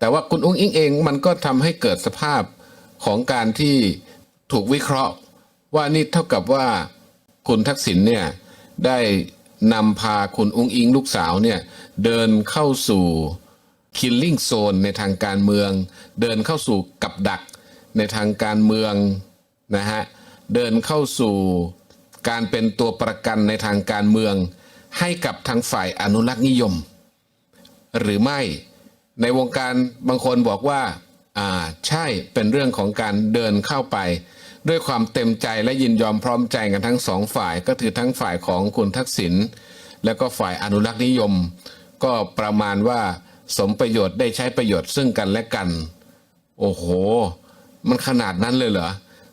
แต่ว่าคุณอุ้งอิงเองมันก็ทำให้เกิดสภาพของการที่ถูกวิเคราะห์ ว่านี่เท่ากับว่าคุณทักษิณเนี่ยได้นำพาคุณอุ้งอิงลูกสาวเนี่ยเดินเข้าสู่คิลลิ่งโซนในทางการเมือง เดินเข้าสู่กับดักในทางการเมืองนะฮะเดินเข้าสู่การเป็นตัวประกันในทางการเมือง ให้กับทางฝ่ายอนุรักษ์นิยม หรือไม่ ในวงการบางคนบอกว่าอ่าใช่เป็นเรื่องของการเดินเข้าไป ด้วยความเต็มใจและยินยอมพร้อมใจกันทั้งสองฝ่ายก็คือทั้งฝ่ายของคุณทักษิณแล้วก็ฝ่ายอนุรักษ์นิยม ก็ประมาณว่าสมประโยชน์ได้ใช้ประโยชน์ซึ่งกันและกัน โอ้โห มันขนาดนั้นเลยเหรอ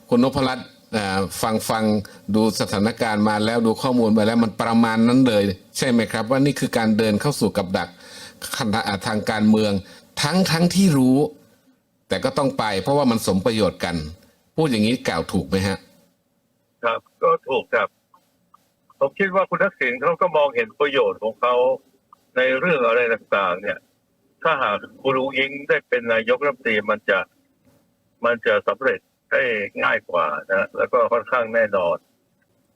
คุณนพรัตน์ฟังฟังดูสถานการณ์มาแล้วดูข้อมูลมาแล้วมันประมาณนั้นเลย ใช่ไหมครับ ว่านี่คือการเดินเข้าสู่กับดัก ทางการเมือง ทั้งทั้งที่รู้ แต่ก็ต้องไป เพราะว่ามันสมประโยชน์กัน พูดอย่างนี้กล่าวถูกไหมฮะ ครับก็ถูกครับผมคิดว่าคุณทักษิณเขาก็มองเห็นประโยชน์ของเขาในเรื่องอะไรต่างๆ เนี่ย ถ้าหากคุณลุงอิงได้เป็นนายกรัฐมนตรีมันจะมันจะสำเร็จได้ง่ายกว่านะแล้วก็ค่อนข้างแน่นอน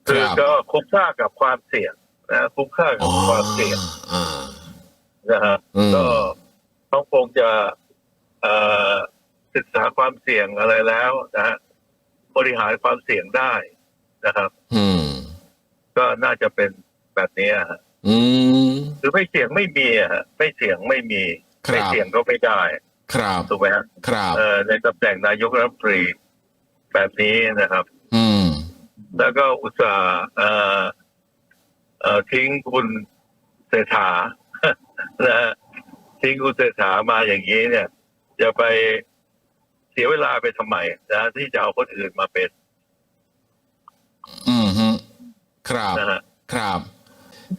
ครับคือก็คุ้มค่ากับความเสี่ยงนะคุ้มค่ากับความเสี่ยงอ่า นะฮะอืมก็เขาคงจะเอ่อศึกษาความเสี่ยงอะไรแล้วนะฮะบริหารความเสี่ยงได้นะครับ อืม ก็น่าจะเป็นแบบนี้อะฮะอืมคือไม่เสี่ยงไม่มีอะฮะไม่เสี่ยงไม่มีครับไม่เสี่ยงก็ไม่ได้ ครับถูกไหมฮะครับเอ่อในตำแหน่งนายกรัฐมนตรีแบบนี้นะครับ อืม แล้วก็อุตส่าห์เอ่อเอ่อทิ้งคุณเศรษฐา นะฮะทิ้งคุณเศรษฐามาอย่างนี้เนี่ย จะไปเสียเวลาไปทำไมนะที่จะเอาคนอื่นมาเป็นอืมฮึครับนะฮะ ครับ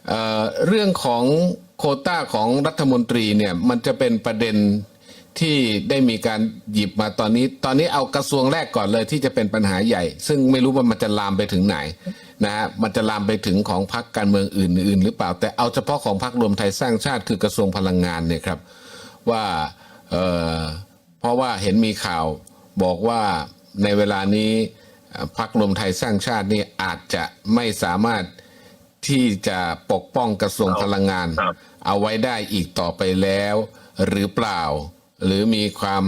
เอ่อเรื่องของโควต้าของรัฐมนตรีเนี่ย มันจะเป็นประเด็น ที่ได้มีการหยิบมาตอนนี้ ตอนนี้เอากระทรวงแรกก่อนเลยที่จะเป็นปัญหาใหญ่ ซึ่งไม่รู้ว่ามันจะลามไปถึงไหนนะฮะมันจะลามไปถึงของพรรคการเมืองอื่น ๆ หรือเปล่า แต่เอาเฉพาะของพรรครวมไทยสร้างชาติคือกระทรวงพลังงานเนี่ยครับว่าเอ่อเพราะว่าเห็นมีข่าวบอกว่าในเวลานี้เอ่อพรรครวมไทยสร้างชาตินี่อาจจะไม่สามารถที่จะปกป้องกระทรวงพลังงานครับเอาไว้ได้อีกต่อไปแล้ว หรือเปล่า หรือมีความ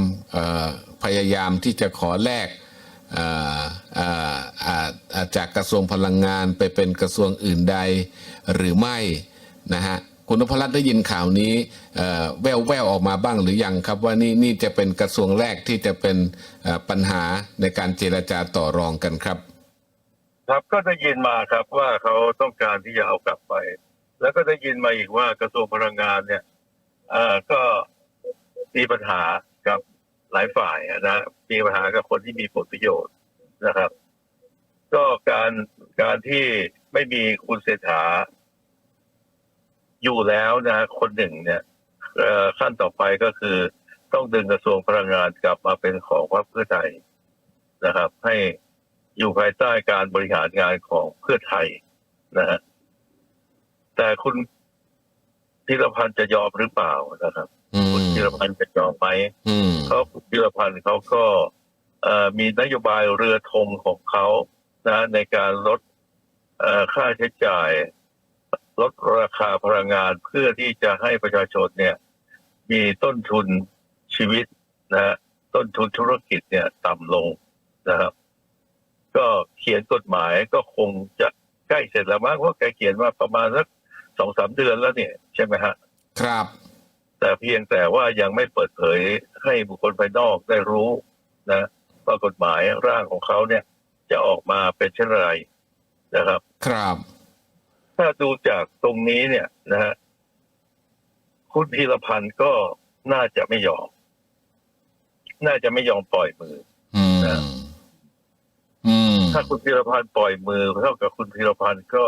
พยายามที่จะขอแลกจากกระทรวงพลังงานไปเป็นกระทรวงอื่นใดหรือไม่นะฮะคุณนพรัตน์ได้ยินข่าวนี้เอ่อแววแววออกมาบ้างหรือยังครับ ว่านี่นี่จะเป็นกระทรวงแรกที่จะเป็นปัญหาในการเจรจาต่อรองกันครับ ครับก็ได้ยินมาครับว่าเขาต้องการที่จะเอากลับไป แล้วก็ได้ยินมาอีกว่ากระทรวงพลังงานเนี่ยก็ มีปัญหากับหลายฝ่ายอะนะมีปัญหากับคนที่มีผลประโยชน์นะครับ ก็การการที่ไม่มีคุณเศรษฐา อยู่แล้วนะ คนหนึ่งเนี่ยขั้นต่อไปก็คือต้องดึงกระทรวงพลังงานกลับมาเป็นของพรรคเพื่อไทยนะครับ ให้อยู่ภายใต้การบริหารงานของเพื่อไทยนะฮะแต่คุณธีรพันธ์จะยอมหรือเปล่านะครับ อืมคุณธีรพันธ์จะยอมไหมอืมเขาคุณธีรพันธ์เขาก็เอ่อมีนโยบายเรือธงของเขานะในการลดเอ่อค่าใช้จ่าย ลดราคาพลังงานเพื่อที่จะให้ประชาชนเนี่ย มีต้นทุนชีวิตนะฮะต้นทุนธุรกิจเนี่ยต่ำลงนะครับ ก็เขียนกฎหมายก็คงจะใกล้เสร็จแล้วมั้งเพราะแกเขียนมาประมาณสักสองสามเดือนแล้วเนี่ย ใช่ไหมฮะ ครับ แต่เพียงแต่ว่ายังไม่เปิดเผยให้บุคคลภายนอกได้รู้นะว่ากฎหมายร่างของเขาเนี่ย จะออกมาเป็นเช่นไรนะครับ ครับ ถ้าดูจากตรงนี้เนี่ยนะฮะคุณพีรพันธ์ก็น่าจะไม่ยอม น่าจะไม่ยอมปล่อยมืออืมนะอืมถ้าคุณพีรพันธ์ปล่อยมือเท่ากับคุณพีรพันธ์ก็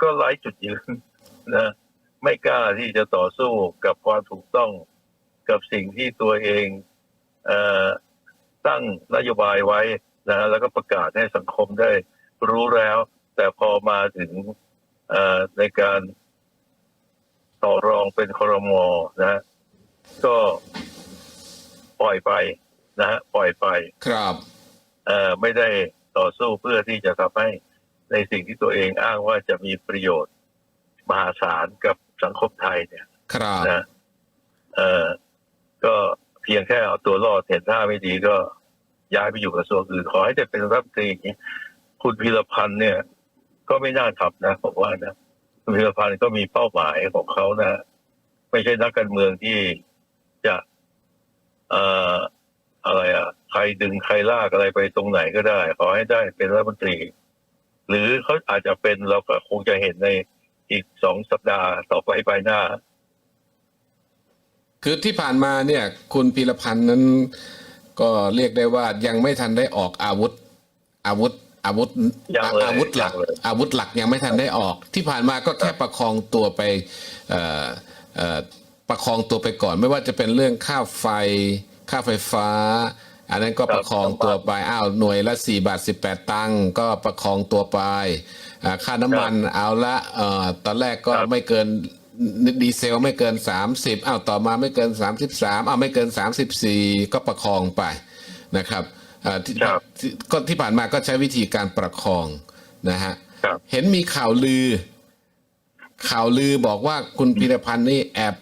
ก็ไร้จุดยืนนะ ไม่กล้าที่จะต่อสู้กับความถูกต้องกับสิ่งที่ตัวเองเอ่อตั้งนโยบายไว้นะแล้วก็ประกาศให้สังคมได้รู้แล้ว แต่พอมาถึงเอ่อในการต่อรองเป็นครมนะ ก็อยไปนะฮะปล่อยไปครับเอ่อไม่ได้ต่อสู้เพื่อที่จะทำให้ในสิ่งที่ตัวเองอ้างว่าจะมีประโยชน์มหาศาลกับ สังคมไทยเนี่ยครับนะเอ่อก็เพียงแค่เอาตัวรอดเห็นท่าไม่ดีก็ย้ายไปอยู่กระทรวงอื่นขอให้ได้เป็นรัฐมนตรีอย่างนี้คุณพีรพันธ์เนี่ย ก็ไม่น่าทำนะผมว่านะคุณพีรพันธ์ก็มีเป้าหมายของเขานะ ไม่ใช่นักการเมืองที่จะเอ่ออะไรอะ ใครดึงใครลากอะไรไปตรงไหนก็ได้ ขอให้ได้เป็นรัฐมนตรี หรือเขาอาจจะเป็นเราก็คงจะเห็นใน อีกสองสัปดาห์ต่อไปไปหน้า คือที่ผ่านมาเนี่ย คุณพีรพันธ์นั้น ก็เรียกได้ว่ายังไม่ทันได้ออกอาวุธ อาวุธ อาวุธยังเลยอาวุธหลัก ยังเลย อาวุธหลักยังไม่ทันได้ออก ที่ผ่านมาก็แค่ประคองตัวไปเอ่อเอ่อประคองตัวไปก่อน ไม่ว่าจะเป็นเรื่องค่าไฟ ค่าไฟฟ้า อันนั้นก็ประคองตัวไปอ้าวหน่วยละ4บาท18 ตังค์ก็ประคองตัวไปอ่าค่าน้ำมันเอาละเอ่อตอนแรกก็ครับไม่เกินดีเซลไม่เกิน 30อ้าวต่อมาไม่เกิน 33อ้าวไม่เกิน 34 ก็ประคองไปนะครับอ่าที่ครับที่ก็ที่ผ่านมาก็ใช้วิธีการประคองนะฮะครับเห็นมีข่าวลือ ข่าวลือบอกว่าคุณพีรพันธ์นี่แอบ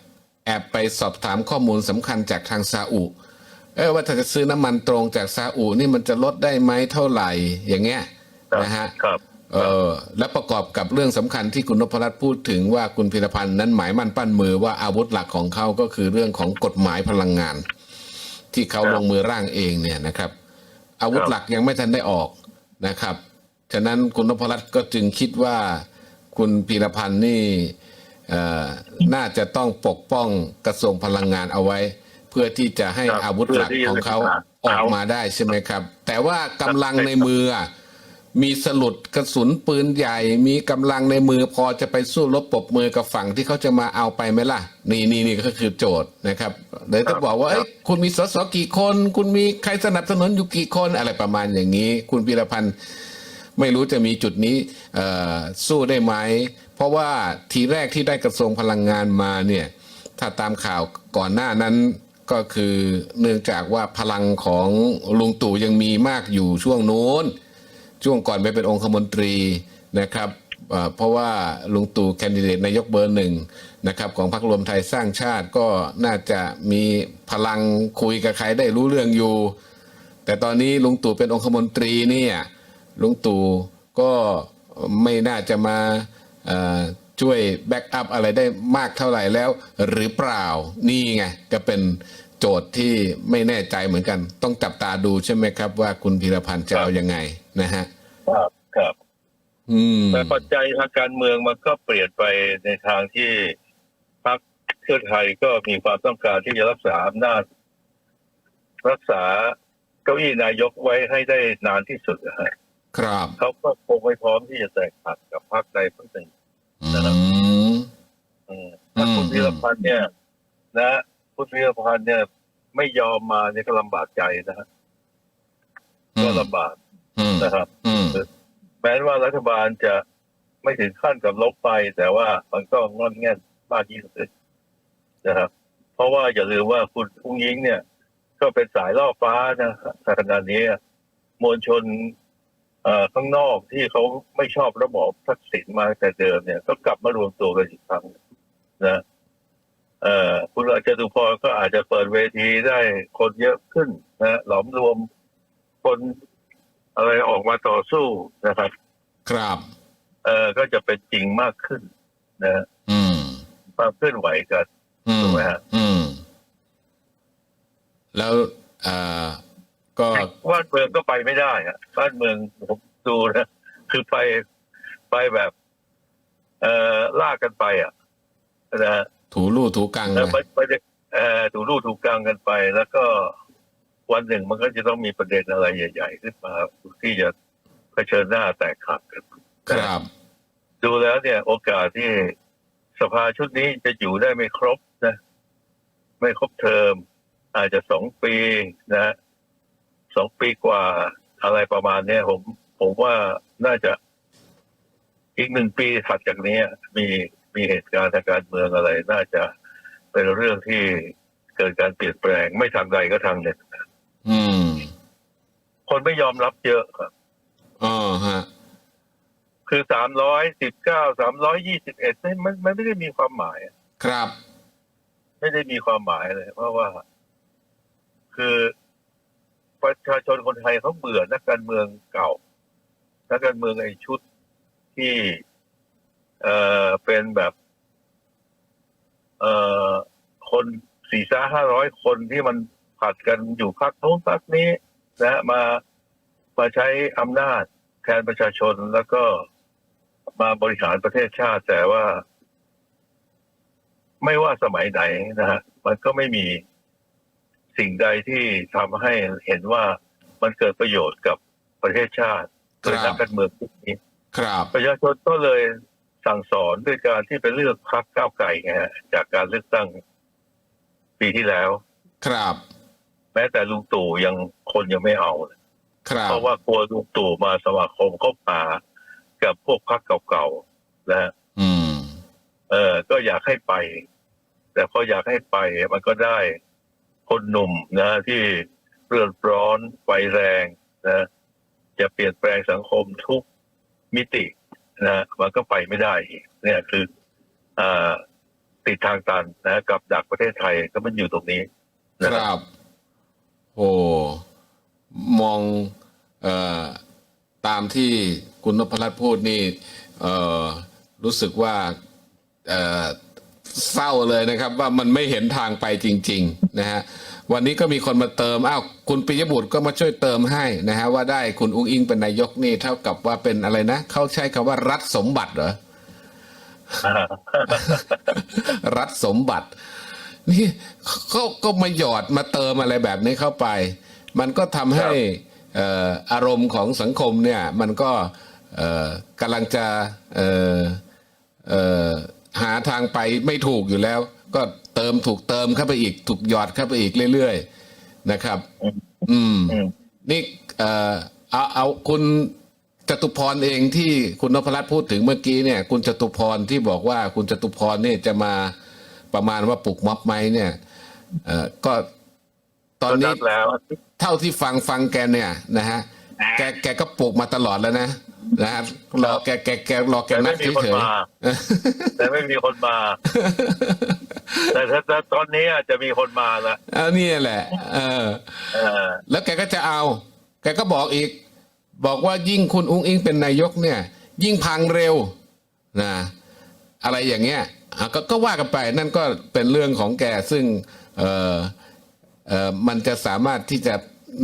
แอบไปสอบถามข้อมูลสำคัญจากทางซาอุเออว่าถ้าจะซื้อน้ำมันตรงจากซาอุนี่มันจะลดได้ไหมเท่าไหร่อย่างเงี้ยครับนะฮะครับ เออและประกอบกับเรื่องสำคัญที่คุณนพรัตน์พูดถึงว่าคุณพีรพันธ์นั้นหมายมั่นปั้นมือว่าอาวุธหลักของเขาก็คือเรื่องของกฎหมายพลังงาน ที่เขาครับลงมือร่างเองเนี่ยนะครับ อาวุธครับหลักยังไม่ทันได้ออกนะครับ ฉะนั้นคุณนพรัตน์ก็จึงคิดว่าคุณพีรพันธ์นี่เอ่อน่าจะต้องปกป้องกระทรวงพลังงานเอาไว้ เพื่อที่จะให้ครับอาวุธหลักของเขาเพื่อที่จะออกมาได้ใช่ไหมครับ แต่ว่ากำลังในมืออะ มีสลุดกระสุนปืนใหญ่ มีกำลังในมือพอจะไปสู้รบปรบมือกับฝั่งที่เขาจะมาเอาไปไหมล่ะ นี่นี่นี่ก็คือโจทย์นะครับเดี๋ยวจะบอกว่าเอ้ยคุณมีสสกี่คน คุณมีใครสนับสนุนอยู่กี่คนอะไรประมาณอย่างนี้ คุณพีรพันธ์ไม่รู้จะมีจุดนี้เอ่อสู้ได้ไหม เพราะว่าทีแรกที่ได้กระทรวงพลังงานมาเนี่ยถ้าตามข่าวก่อนหน้านั้นก็คือเนื่องจากว่าพลังของลุงตู่ยังมีมากอยู่ช่วงนู้น ช่วงก่อนไปเป็นองคมนตรีนะครับเพราะว่าลุงตู่แคนดิเดตนายกเบอร์หนึ่งนะครับของพรรครวมไทยสร้างชาติก็น่าจะมีพลังคุยกับใครได้รู้เรื่องอยู่ แต่ตอนนี้ลุงตู่เป็นองคมนตรีเนี่ยลุงตู่ก็ไม่น่าจะมาช่วยแบ็กอัพอะไรได้มากเท่าไหร่แล้วหรือเปล่านี่ไงก็เป็น โจทย์ที่ไม่แน่ใจเหมือนกัน ต้องจับตาดูใช่ไหมครับ ว่าคุณพีรพันธ์จะเอายังไงนะฮะครับครับอืมแต่ปัจจัยทางการเมืองมันก็เปลี่ยนไปในทางที่พรรคเพื่อไทยก็มีความต้องการที่จะรักษาอำนาจรักษาเก้าอี้นายกไว้ให้ได้นานที่สุดนะฮะครับเขาก็คงไม่พร้อมที่จะแตกหักกับพรรคใดพรรคหนึ่งอืมอืมถ้าคุณอืมพีรพันธ์เนี่ย นะ คุณพีรพันธ์เนี่ย ไม่ยอมมาเนี่ยก็ลำบากใจนะฮะก็ลำบากอืมนะครับอืมแม้ว่ารัฐบาลจะไม่ถึงขั้นกับลบไป แต่ว่ามันก็งอนแง่นมากยิ่งขึ้นนะครับ เพราะว่าอย่าลืมว่าคุณอุ้งยิงเนี่ย ก็เป็นสายล่อฟ้านะขณะนี้มวลชนเอ่อข้างนอกที่เขาไม่ชอบระบอบทักษิณมาแต่เดิมเนี่ย ก็กลับมารวมตัวกันอีกครั้งนะ เอ่อคุณอาจจะดูพรก็อาจจะเปิดเวทีได้คนเยอะขึ้นนะหลอมรวมคนอะไรออกมาต่อสู้นะครับ ครับ เออก็จะเป็นจริงมากขึ้นนะอืมความเคลื่อนไหวกันอืถูมกไหมฮะอืม แล้วเอ่อก็บ้านเมืองก็ไปไม่ได้อะบ้านเมืองผมดูนะคือไปไปแบบ เอ่อลากกันไปอะนะฮะ ถูลู่ถูกังแล้วนะไปไปเอ่อถูรูถูกกลางกันไป แล้วก็วันหนึ่งมันก็จะต้องมีประเด็นอะไรใหญ่ ๆ ขึ้นมาที่จะเผชิญหน้าแตกหักกันครับ ดูแล้วเนี่ย โอกาสที่สภาชุดนี้จะอยู่ได้ไม่ครบนะ ไม่ครบเทอม อาจจะสองปีนะสองปีกว่าอะไรประมาณเนี้ยผมผมว่าน่าจะอีกหนึ่งปีถัดจากนี้มี มีเหตุการณ์ทางการเมืองอะไร น่าจะเป็นเรื่องที่เกิดการเปลี่ยนแปลง ไม่ทางใดก็ทางหนึ่งอืม คนไม่ยอมรับเยอะครับอ๋อฮะ คือสามร้อยสิบเก้าสามร้อยยี่สิบเอ็ดมันมันไม่ได้มีความหมาย ครับ ไม่ได้มีความหมายเลย เพราะว่า คือประชาชนคนไทยเขาเบื่อนักการเมืองเก่านักการเมืองไอ้ชุดที่ เอ่อเป็นแบบ เอ่อคนสี่ซ้าห้าร้อยคนที่มันผัดกันอยู่พักโน้นพักนี้ นะมามาใช้อำนาจแทนประชาชนแล้วก็มาบริหารประเทศชาติ แต่ว่า ไม่ว่าสมัยไหนนะฮะมันก็ไม่มีสิ่งใดที่ทำให้เห็นว่ามันเกิดประโยชน์กับประเทศชาติโดยครันับกการเมืองพวกนี้ครับประชาชนก็เลย สั่งสอนด้วยการที่ไปเลือกพรรคก้าวไก่ไงฮะจากการเลือกตั้งปีที่แล้ว ครับ แม้แต่ลุงตู่ยังคนยังไม่เอาเลยครับเพราะว่ากลัวลุงตู่มาสมาคมคบหากับพวกพรรคเก่าๆนะฮะอืม เออก็อยากให้ไป แต่พออยากให้ไปมันก็ได้คนหนุ่มนะที่เรือนร้อนไฟแรงนะจะเปลี่ยนแปลงสังคมทุกมิติ นะมันก็ไปไม่ได้เนี่ยคืออติดทางตันนะกับดักประเทศไทยก็มันอยู่ตรงนี้นะครับโอ้มองเอ่อตามที่คุณนพรัตน์พูดนี่เอ่อรู้สึกว่า เอ่อเศร้าเลยนะครับ ว่ามันไม่เห็นทางไปจริง ๆ นะฮะวันนี้ก็มีคนมาเติมอ้าวคุณปิยบุตรก็มาช่วยเติมให้นะฮะว่าได้คุณอุ้งอิงเป็นนายกนี่เท่ากับว่าเป็นอะไรนะเขาใช้คำว่ารัฐสมบัติเหรอรัฐสมบัติ นี่เขาก็มาหยอดมาเติมอะไรแบบนี้เข้าไป มันก็ทำให้เอ่ออารมณ์ของสังคมเนี่ย มันก็เอ่อกำลังจะเอ่อเอ่อ หาทางไปไม่ถูกอยู่แล้ว ก็เติมถูกเติมเข้าไปอีก ถูกหยอดเข้าไปอีกเรื่อยๆนะครับอืมอืม นี่เอ่อเอาเอาคุณจตุพรเองที่คุณนพรัตน์พูดถึงเมื่อกี้เนี่ย คุณจตุพรที่บอกว่าคุณจตุพรเนี่ยจะมาประมาณว่าปลุกม็อบไหมเนี่ย เอ่อก็ตอนก็นี้นัดแล้วเท่าที่ฟังฟังแกเนี่ยนะฮะแกแกก็ปลูกมาตลอดแล้วนะ นะฮะรอแกแกแกรอแกแต่นัไม่ดมีคนเฉยมา แต่ไม่มีคนมา แต่ถ้าถ้าตอนนี้อาจจะมีคนมาละๆเอานี่แหละ เออ เออ แล้วแกก็จะเอา แกก็บอกอีก บอกว่ายิ่งคุณอุ้งอิงเป็นนายกเนี่ย ยิ่งพังเร็วนะอะไรอย่างเงี้ยอะก็ก็ว่ากันไปนั่นก็เป็นเรื่องของแกซึ่งเออเออมันจะสามารถที่จะ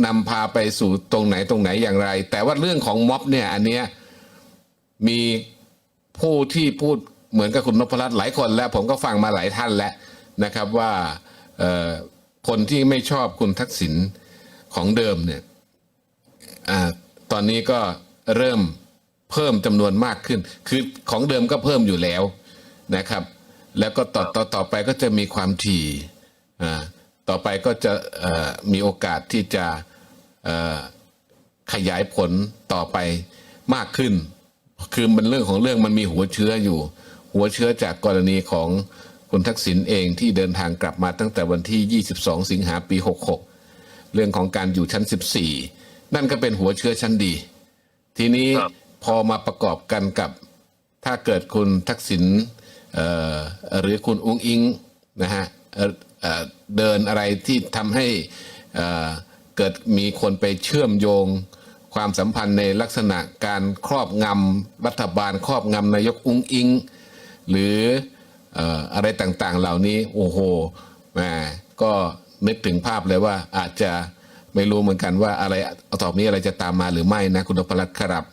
นำพาไปสู่ตรงไหนตรงไหนอย่างไร แต่ว่าเรื่องของม็อบเนี่ย อันเนี้ย มีผู้ที่พูดเหมือนกับคุณนพรัตน์หลายคนแล้ว ผมก็ฟังมาหลายท่านแล้วนะครับว่าคนที่ไม่ชอบคุณทักษิณของเดิมเนี่ยอตอนนี้ก็เริ่มเพิ่มจำนวนมากขึ้น คือของเดิมก็เพิ่มอยู่แล้วนะครับ แล้วก็ต่อต่อต่อไปก็จะมีความถี่ต่อไปก็จะมีโอกาสที่จะขยายผลต่อไปมากขึ้น คือมันเรื่องของเรื่องมันมีหัวเชื้ออยู่ หัวเชื้อจากกรณีของคุณทักษิณเองที่เดินทางกลับมาตั้งแต่วันที่ 22 สิงหาปี 66 เรื่องของการอยู่ชั้น 14 นั่นก็เป็นหัวเชื้อชั้นดี ทีนี้ครับพอมาประกอบกันกับถ้าเกิดคุณทักษิณเอ่อหรือคุณอุ้งอิงนะฮะเอ่อเอ่อเดินอะไรที่ทำให้เอ่อเกิดมีคนไปเชื่อมโยง ความสัมพันธ์ในลักษณะการครอบงำรัฐบาล ครอบงำนายกอุ้งอิง หรืออะไรต่างๆ เหล่านี้โอ้โหแหมก็นึกถึงภาพเลยว่าอาจจะไม่รู้เหมือนกันว่าอะไรต่อไปนี้อะไรจะตามมาหรือไม่นะคุณนพรัตน์ครับ